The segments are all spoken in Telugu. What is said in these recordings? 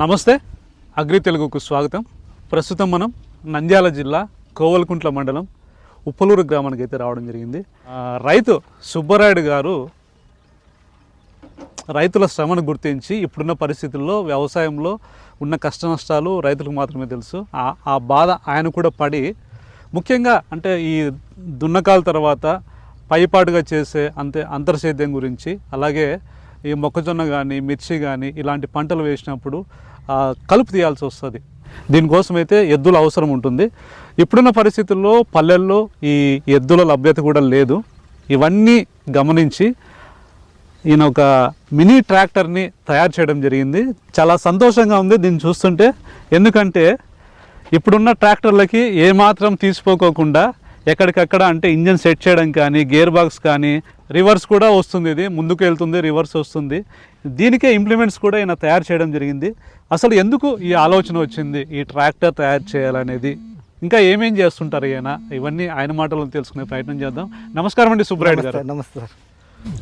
నమస్తే. అగ్రి తెలుగుకు స్వాగతం. ప్రస్తుతం మనం నంద్యాల జిల్లా కోవలకుంట్ల మండలం ఉప్పలూరు గ్రామానికి అయితే రావడం జరిగింది. రైతు సుబ్బరాయుడు గారు రైతుల శ్రమను గుర్తించి ఇప్పుడున్న పరిస్థితుల్లో వ్యవసాయంలో ఉన్న కష్ట నష్టాలు రైతులకు మాత్రమే తెలుసు. ఆ ఆ బాధ ఆయన కూడా పడి ముఖ్యంగా అంటే ఈ దున్నకాల తర్వాత పైపాటుగా చేసే అంతే అంతర్సేద్యం గురించి అలాగే ఈ మొక్కజొన్న కానీ మిర్చి కానీ ఇలాంటి పంటలు వేసినప్పుడు కలుపు తీయాల్సి వస్తుంది. దీనికోసం అయితే ఎద్దుల అవసరం ఉంటుంది. ఇప్పుడున్న పరిస్థితుల్లో పల్లెల్లో ఈ ఎద్దుల లభ్యత కూడా లేదు. ఇవన్నీ గమనించి ఈయన ఒక మినీ ట్రాక్టర్ని తయారు చేయడం జరిగింది. చాలా సంతోషంగా ఉంది దీన్ని చూస్తుంటే. ఎందుకంటే ఇప్పుడున్న ట్రాక్టర్లకి ఏమాత్రం తీసిపోకోకుండా ఎక్కడికక్కడ అంటే ఇంజన్ సెట్ చేయడం కానీ గేర్ బాక్స్ కానీ రివర్స్ కూడా వస్తుంది ఇది. ముందుకు వెళ్తుంది రివర్స్ వస్తుంది. దీనికే ఇంప్లిమెంట్స్ కూడా ఈయన తయారు చేయడం జరిగింది. అసలు ఎందుకు ఈ ఆలోచన వచ్చింది? ఈ ట్రాక్టర్ తయారు చేయాలనేది. ఇంకా ఏమేం చేస్తుంటారు ఈయన? ఇవన్నీ ఆయన మాటలను తెలుసుకునే ప్రయత్నం చేద్దాం. నమస్కారం అండి సుబ్బరాయుడు గారు. నమస్తే సార్.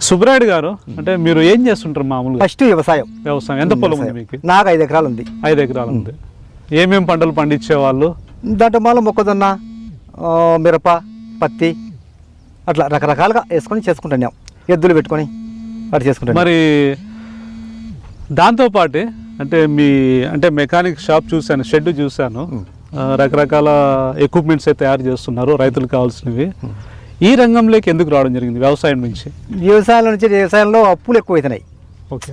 సుబ్బరాయుడు గారు అంటే మీరు ఏం చేస్తుంటారు మామూలుగా? ఫస్ట్ వ్యవసాయం. వ్యవసాయం. ఎంత పొలం ఉంది మీకు? నాకు ఐదు ఎకరాలు ఉంది. ఐదు ఎకరాలు ఉంది. ఏమేం పంటలు పండించే వాళ్ళు దాంట్లో మళ్ళీ మొక్కజొన్న మిరప పత్తి అట్లా రకరకాలుగా వేసుకొని చేసుకుంటున్నాం ఎద్దులు పెట్టుకొని అట్లా చేసుకుంటాం మరి దాంతో పాటే అంటే మీ అంటే మెకానిక్ షాప్ చూశాను షెడ్ చూశాను. రకరకాల ఎక్విప్మెంట్స్ అయితే తయారు చేస్తున్నారు రైతులకు కావాల్సినవి. ఈ రంగంలోకి ఎందుకు రావడం జరిగింది వ్యవసాయం నుంచి? వ్యవసాయం నుంచి వ్యవసాయంలో అప్పులు ఎక్కువ అవుతున్నాయి ఓకే.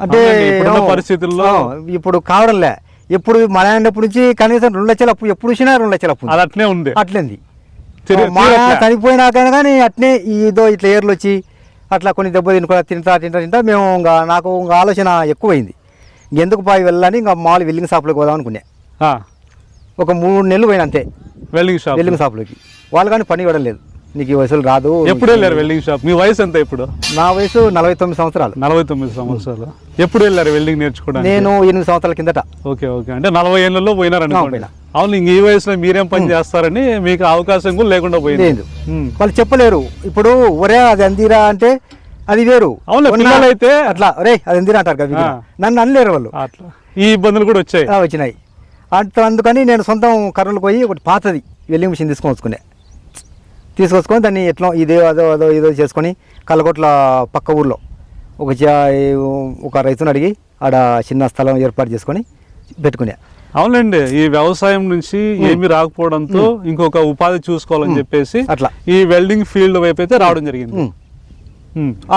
అంటే పరిస్థితుల్లో- ఇప్పుడు కావడంలే. ఎప్పుడు మన అయినప్పటి నుంచి కనీసం రెండు లక్షల అప్పు ఎప్పుడు చూసినా రెండు లక్షల అప్పు. అది అట్నే ఉంది. అట్లేంది. మా. చనిపోయినాకైనా కానీ అట్నే ఏదో ఇట్లా ఏర్లు వచ్చి అట్లా కొన్ని దెబ్బ తినుకో తింటా తింటా తింటా మేము ఇంకా నాకు ఇంకా ఆలోచన ఎక్కువైంది. ఎందుకు పాయి వెళ్ళాలని ఇంకా మామూలు వెల్లింగ్ షాప్లోకి పోదాం అనుకున్నా. ఆ, ఒక మూడు నెలలు పోయిన అంతే. వెల్డింగ్ షాప్ వెల్లింగ్ షాప్లోకి. వాళ్ళు కానీ పని ఇవ్వడం లేదు. నీకు ఈ వయసులు రాదు. ఎప్పుడు వెళ్ళారు వెల్డింగ్ షాప్ మీ వయసు ఎంత ఇప్పుడు? నా వయసు నలభై తొమ్మిది సంవత్సరాలు. నలభై తొమ్మిది సంవత్సరాలు. ఎప్పుడు వెళ్ళారు వెల్డింగ్ నేర్చుకోవడానికి? నేను ఎనిమిది సంవత్సరాల కిందట. Okay okay. అంటే నలభై ఏళ్ళలో పోయినారు అనుకోండి. పోయినా. అవును ఇంక ఈ వయసులో మీరేం పని చేస్తారని మీకు అవకాశం కూడా లేకుండా పోయింది. వాళ్ళు చెప్పలేరు. ఇప్పుడు ఒరే అది అందిరా అంటే అది వేరు. పిల్లలైతే- అట్లా ఒరే అది అందిరా అంటారు కదా. నన్ను అనలేరు వాళ్ళు. అట్లా. ఈ ఇబ్బందులు కూడా వచ్చాయి. వచ్చినాయి. అంత అందుకని నేను సొంతం కర్నూలు పోయి ఒకటి పాతది వెల్లింగ్ మిషన్ తీసుకొని వచ్చుకునే. తీసుకొచ్చుకొని దాన్ని ఎట్లా ఇదే అదో అదో ఇదో చేసుకొని కల్లగొట్ల పక్క ఊర్లో. ఒక ఒక రైతుని అడిగి ఆడ చిన్న స్థలం ఏర్పాటు చేసుకొని పెట్టుకునే. అవునండి ఈ వ్యవసాయం నుంచి ఏమి రాకపోవడంతో ఇంకొక ఉపాధి చూసుకోవాలని చెప్పేసి అట్లా. ఈ వెల్డింగ్ ఫీల్డ్ వైపు అయితే రావడం జరిగింది.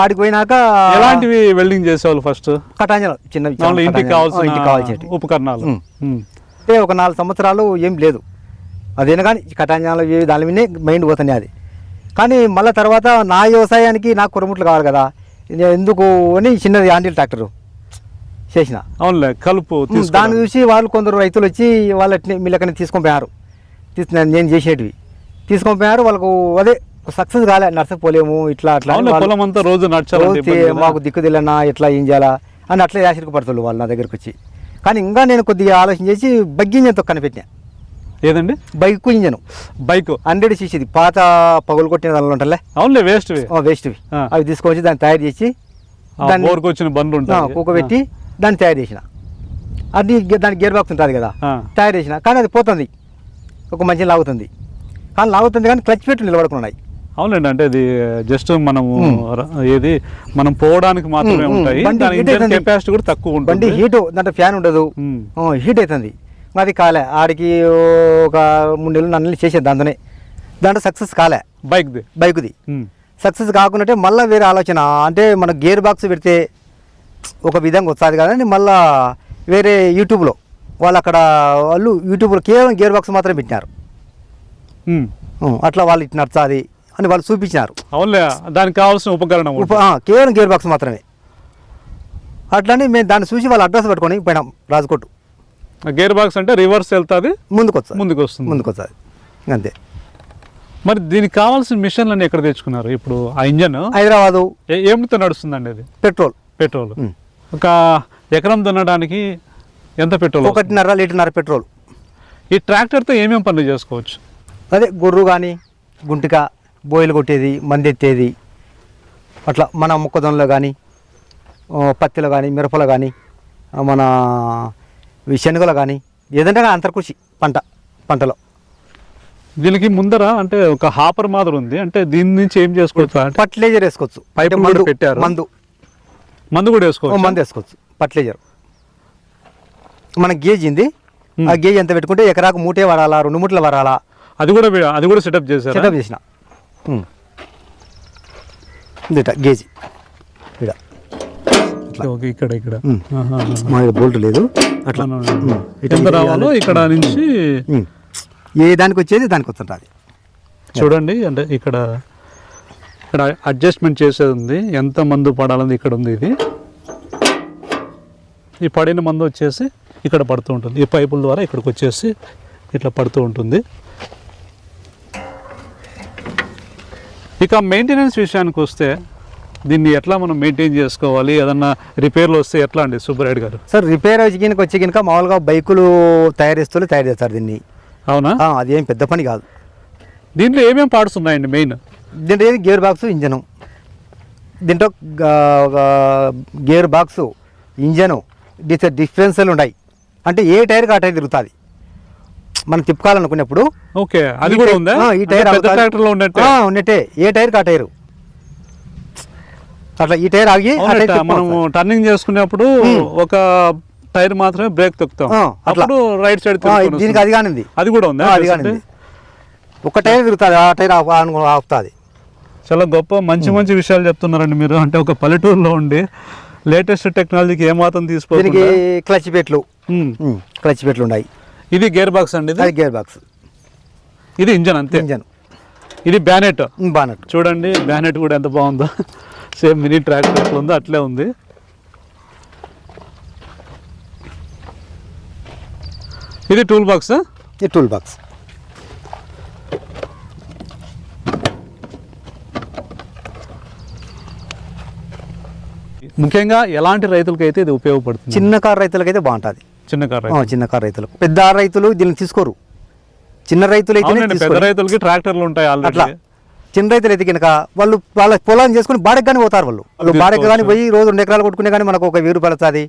ఆడికి పోయినాక ఎలాంటివి వెల్డింగ్ చేసేవాళ్ళు ఫస్ట్ మామూలు ఇంటికి కావాల్సిన ఉపకరణాలు. అంటే ఒక నాలుగు సంవత్సరాలు ఏం లేదు. అదేనా కానీ కటాంజాలు దాని మీదే మైండ్ పోతుంది అది. కానీ మళ్ళీ తర్వాత నా వ్యవసాయానికి నాకు కురముట్లు కావాలి కదా. ఎందుకు అని చిన్నది ఆండిల్ ట్రాక్టరు చేసిన. అవునులే కలుపు దాన్ని. చూసి వాళ్ళు కొందరు రైతులు వచ్చి వాళ్ళ మీలకని తీసుకొని పోయారు. నేను- చేసేటివి. తీసుకొని పోయారు వాళ్ళకు అదే సక్సెస్ కాలే నర్సపోలేము ఇట్లా అట్లా పొలం అంతా రోజు కదా. మాకు దిక్కు తెలియనా ఎట్లా ఏం చేయాలా అని అట్లా యాసిరికి పడుతుంది వాళ్ళు నా దగ్గరకు వచ్చి. కానీ ఇంకా నేను కొద్దిగా ఆలోచన చేసి బగ్గి ఇంజన్ తొక్కన పెట్టినా. ఏదండి? Bike engine. బైక్. హండ్రెడ్ సీసీది. పాత పగులు కొట్టిన దానిలో ఉంటాలే అవునులే వేస్ట్ వేస్ట్వి. ఆ. అవి తీసుకొచ్చి దాన్ని తయారు చేసి వచ్చిన బండ్లు కుక్కబెట్టి దాన్ని తయారు చేసిన. అది దానికి గేర్ బాక్స్ ఉంటుంది కదా. తయారు చేసిన. కానీ అది పోతుంది. ఒక మంచి లాగుతుంది. కానీ లాగుతుంది కానీ క్లచ్ పెట్టి నిలబడుకున్నాయి అవునండి అంటే ఇది జస్ట్ మనము ఏది మనం పోవడానికి మాత్రమే. ఉంటాయి. బండి దాని. కెపాసిటీ కూడా తక్కువ బండి ఉంటుంది. హీట్ దాంట్లో ఫ్యాన్ ఉండదు. హీట్ అవుతుంది. అది కాలే. ఆడికి ఒక మూడు నెలలు నాలుగు నెలలు చేసేది దాంతోనే. దాంట్లో సక్సెస్ కాలే. బైక్ది? ఉమ్. సక్సెస్ కాకుంటే మళ్ళీ వేరే ఆలోచన. అంటే మన గేర్ బాక్స్ పెడితే ఒక విధంగా వస్తుంది కదా అని మళ్ళీ వేరే యూట్యూబ్లో వాళ్ళు అక్కడ వాళ్ళు యూట్యూబ్లో కేవలం గేర్ బాక్స్ మాత్రమే పెట్టినారు. అట్లా వాళ్ళు ఇట్లా నడుస్తుంది అని వాళ్ళు చూపించినారు. అవునులే దానికి కావాల్సిన ఉపకరణం కేవలం గేర్ బాక్స్ మాత్రమే. అట్లని మేము దాన్ని చూసి వాళ్ళ అడ్రస్ పెట్టుకొని పోయినాం రాజకోట్. గేర్ బాక్స్ అంటే రివర్స్ వెళ్తాది ముందుకు వస్తుంది ముందుకు వస్తుంది ముందుకు వస్తుంది అంతే. మరి దీనికి కావాల్సిన మిషన్లన్నీ ఎక్కడ తెచ్చుకున్నారు? ఇప్పుడు ఆ ఇంజన్? హైదరాబాదు. ఏమిటితో నడుస్తుందండి అది? పెట్రోల్. పెట్రోల్. ఒక ఎకరం దున్నడానికి ఎంత పెట్రోల్? ఒకటిన్నర లీటర్న్నర పెట్రోల్. ఈ ట్రాక్టర్తో ఏమేమి పనులు చేసుకోవచ్చు? అదే గొర్రు కానీ గుంటిక బోయిలు కొట్టేది మంది ఎత్తేది అట్లా మన మొక్కజొన్నలో కానీ పత్తిలో కానీ మిరపలో కానీ మన శనగలో కానీ ఏదంటే అంతర్కృషి పంట పంటలో. దీనికి ముందర అంటే ఒక హాపర్ మాదిరి ఉంది. అంటే దీని నుంచి ఏం చేసుకోవచ్చు ఫర్టిలైజర్ వేసుకోవచ్చు. కూడా మందు- పెట్టారు. మందు. మందు కూడా వేసుకోవచ్చు. మందు వేసుకోవచ్చు. ఫర్టిలైజర్. మన గేజ్ ఉంది. ఆ గేజ్ ఎంత పెట్టుకుంటే ఎకరాకు మూటే వాడాలా రెండు మూటలు వాడాలా అది కూడా అది కూడా సెటప్ చేశారు? సెటప్ చేసిన. గేజ్. ఇక్కడ ఓకే ఇక్కడ ఇక్కడ. మా బోల్ట్ లేదు. అట్లా. ఎంత రావాలో. ఇక్కడ నుంచి. ఏ దానికి వచ్చేది దానికి వస్తుంటుంది చూడండి అంటే ఇక్కడ ఇక్కడ అడ్జస్ట్మెంట్ చేసేది ఉంది. ఎంత మందు పడాలని ఇక్కడ ఉంది ఇది. ఈ పడిన మందు వచ్చేసి ఇక్కడ పడుతూ ఉంటుంది. ఈ పైపుల ద్వారా ఇక్కడికి వచ్చేసి ఇట్లా పడుతూ ఉంటుంది. ఇక మెయింటెనెన్స్ విషయానికి వస్తే దీన్ని ఎట్లా మనం మెయింటైన్ చేసుకోవాలి? ఏదన్నా రిపేర్లు వస్తే ఎట్లా అండి సుబ్బరాయుడు గారు? సార్ రిపేర్ వచ్చి కిందకి వచ్చి కనుక మామూలుగా బైకులు తయారు చేస్తూ తయారు చేస్తారు దీన్ని. అవునా? అదేం పెద్ద పని కాదు. దీంట్లో ఏమేమి పార్ట్స్ ఉన్నాయండి మెయిన్ దీంట్లో ఏది? Gear box engine. దీంట్లో గేర్ బాక్స్ ఇంజను డిస్ డిఫరెన్షియల్ ఉన్నాయి అంటే ఏ టైర్కి ఆ టైర్ తిరుగుతుంది? మనం తిప్పుకోవాలనుకున్నప్పుడు ఓకే అది కూడా ఉందా? ఈ టైర్ ఉన్నట్టే? ఏ టైర్కి ఆ టైరు? అట్లా ఈ టైర్ ఆగి మనము వస్తుంది. టర్నింగ్ చేసుకునేప్పుడు ఒక టైర్ మాత్రమే బ్రేక్ తొక్కుతాం. అప్పుడు రైట్ సైడ్ దీనికి అది కానింది అది కూడా ఉందా అది కానింది ఒక టైర్ తిరుగుతుంది ఆ టైర్ ఆపుతుంది చాలా గొప్ప మంచి మంచి విషయాలు చెప్తున్నారండి మీరు. అంటే ఒక పల్లెటూరులో ఉండి లేటెస్ట్ టెక్నాలజీకి ఏమాత్రం తీసుకోకుండా క్లచ్ పెట్లు. క్లచ్ పెట్లు ఉన్నాయి. ఇది గేర్ బాక్స్ అండి ఇది? Gear box. ఇది ఇంజన్ అంతే? ఇంజన్. ఇది బ్యానెట్? బానట్ చూడండి బ్యానెట్ కూడా ఎంత బాగుందో. సేమ్ మినీ ట్రాక్టర్ ఎట్లా ఉందో అట్లే ఉంది. ఇది టూల్ బాక్స్ ఈ టూల్ బాక్స్ ముఖ్యంగా ఎలాంటి రైతులకైతే ఇది ఉపయోగపడుతుంది? చిన్న కారు రైతులకైతే బాగుంటుంది. చిన్న కార్ చిన్న కారు రైతులకు పెద్ద రైతులు దీన్ని తీసుకోరు. చిన్న రైతులు పెద్ద రైతులకి ట్రాక్టర్లు ఉంటాయి అట్లా. చిన్న రైతులు అయితే కనుక వాళ్ళు వాళ్ళ పొలాన్ని చేసుకుని బాడకి కానీ పోతారు వాళ్ళు. వాళ్ళు బాడకి కానీ పోయి రోజు రెండు ఎకరాలు కొట్టుకునే కానీ మనకు ఒక వెయ్యి రూపాయలు వస్తుంది.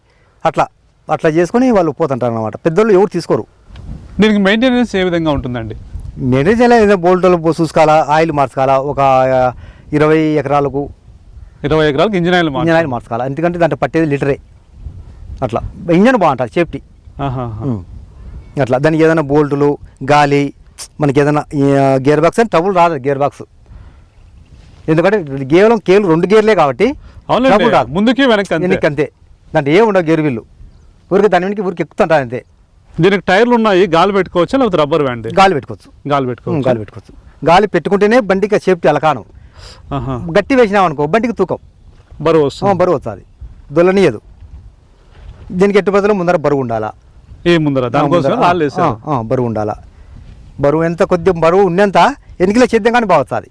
అట్లా అట్లా చేసుకుని వాళ్ళు పోతుంటారు అనమాట పెద్దోళ్ళు ఎవరు తీసుకోరు. దీనికి మెయింటెనెన్స్ ఏ విధంగా ఉంటుందండి? మెయింటైన్ చేయాలి ఏదో బోల్టులు చూసుకోవాలా ఆయిల్ మార్చుకోవాలా ఒక ఇరవై ఎకరాలకు ఇరవై ఎకరాలకు ఇంజిన్ ఆయిల్. ఇంజన్ ఆయిల్ మార్చుకోవాలా. ఎందుకంటే దాంట్లో పట్టేది లీటరే. అట్లా. ఇంజన్ బాగుంటుంది సేఫ్టీ. అట్లా. దానికి ఏదైనా బోల్టులు గాలి మనకి ఏదైనా గేర్ బాక్స్ అని ట్రబుల్ రాదు గేర్ బాక్స్. ఎందుకంటే కేవలం కేవలం రెండు గేర్లే కాబట్టి ముందుకి వెనక్కి అంతే. వెనక్కి అంతే దాంట్లో ఏం ఉండవు గేర్ వీళ్ళు. ఊరికి దాని వెనక్కి ఊరికి ఎక్కుతుంటారు అంతే. దీనికి టైర్లు ఉన్నాయి గాలి పెట్టుకోవచ్చా లేకపోతే రబ్బర్ బ్యాండ్? గాలి పెట్టుకోవచ్చు. గాలి పెట్టుకోవచ్చు. గాలి పెట్టుకోవచ్చు. గాలి పెట్టుకుంటేనే బండికి సేఫ్టీ అలకాను. గట్టి వేసినాం అనుకో బండికి తూకం. బరువు వస్తుంది. బరువు వస్తుంది. దొల్లనియదు. దీనికి ఎట్టు బదులు ముందర బరువు ఉండాలా? ఈ ముందర? దానికోసం బరువు ఉండాలా? బరువు ఎంత కొద్ది బరువు ఉన్నంత ఎన్నికల చేద్దాం కానీ బాగుతుంది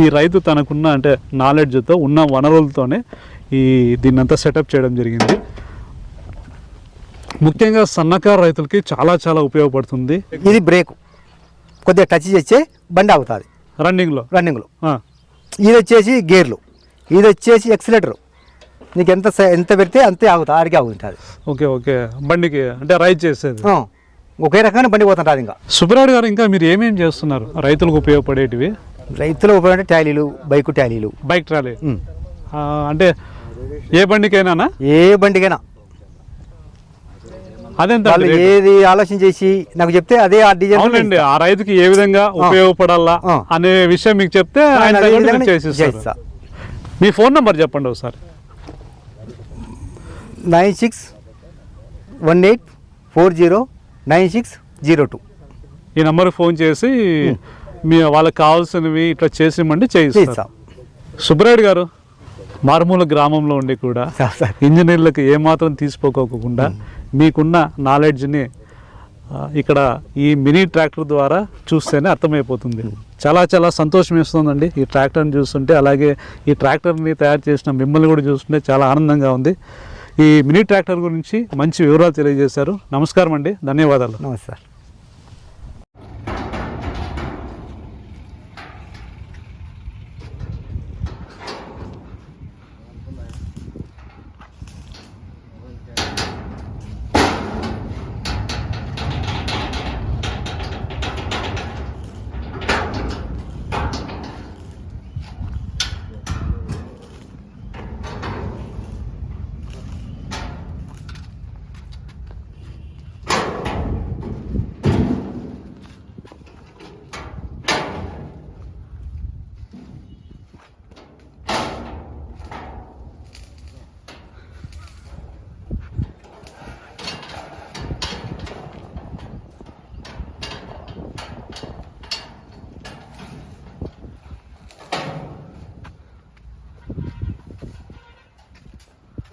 ఈ రైతు తనకున్న అంటే నాలెడ్జ్తో ఉన్న వనరులతోనే ఈ దీన్నంతా సెటప్ చేయడం జరిగింది. ముఖ్యంగా సన్నకారు రైతులకి చాలా చాలా ఉపయోగపడుతుంది. ఇది బ్రేక్ కొద్దిగా టచ్ చేస్తే బండి ఆగుతుంది. రన్నింగ్లో రన్నింగ్లో ఇది వచ్చేసి గేర్లు ఇది వచ్చేసి ఎక్సిలేటరు నీకు ఎంత ఎంత పెడితే అంతే ఆగుతా ఆడికి ఆగుతుంటుంది ఓకే ఓకే. బండికి అంటే రైడ్ చేసేది. ఒకే రకమైన బండి పోతుంటుంది ఇంకా. సుబ్బరాయుడు గారు ఇంకా మీరు ఏమేమి చేస్తున్నారు? రైతులకు ఉపయోగపడేటివి? రైతులు ఉపయోగం టాలీలు బైకు టాలీలు బైక్ ట్రాలీ. ఉమ్. ఆ, అంటే ఏ బండికైనా ఏ బండికైనా. అదెంత వాళ్ళు ఏది ఆలోచన చేసి నాకు చెప్తే అదే ఆ డిజైన్ అవునండి ఆ రైతుకి ఏ విధంగా ఉపయోగపడాలా ఆ. అనే విషయం మీకు చెప్తే ఆయన అదే చేస్తా. మీ ఫోన్ నంబర్ చెప్పండి ఒకసారి. Nine six one eight four zero nine six zero two. ఈ నంబర్ ఫోన్ చేసి మీ వాళ్ళకి కావాల్సినవి ఇట్లా చేసిమంటే చేయిస్తారు. చేస్తాం సుబ్బరాయుడు గారు మారుమూల గ్రామంలో ఉండి కూడా ఇంజనీర్లకు ఏమాత్రం తీసిపోకోకుండా మీకున్న నాలెడ్జ్ని ఇక్కడ ఈ మినీ ట్రాక్టర్ ద్వారా చూస్తేనే అర్థమైపోతుంది. చాలా చాలా సంతోషం ఇస్తుందండి ఈ ట్రాక్టర్ని చూస్తుంటే. అలాగే ఈ ట్రాక్టర్ని తయారు చేసిన మిమ్మల్ని కూడా చూస్తుంటే చాలా ఆనందంగా ఉంది. ఈ మినీ ట్రాక్టర్ గురించి మంచి వివరాలు తెలియజేశారు. నమస్కారం అండి. ధన్యవాదాలు.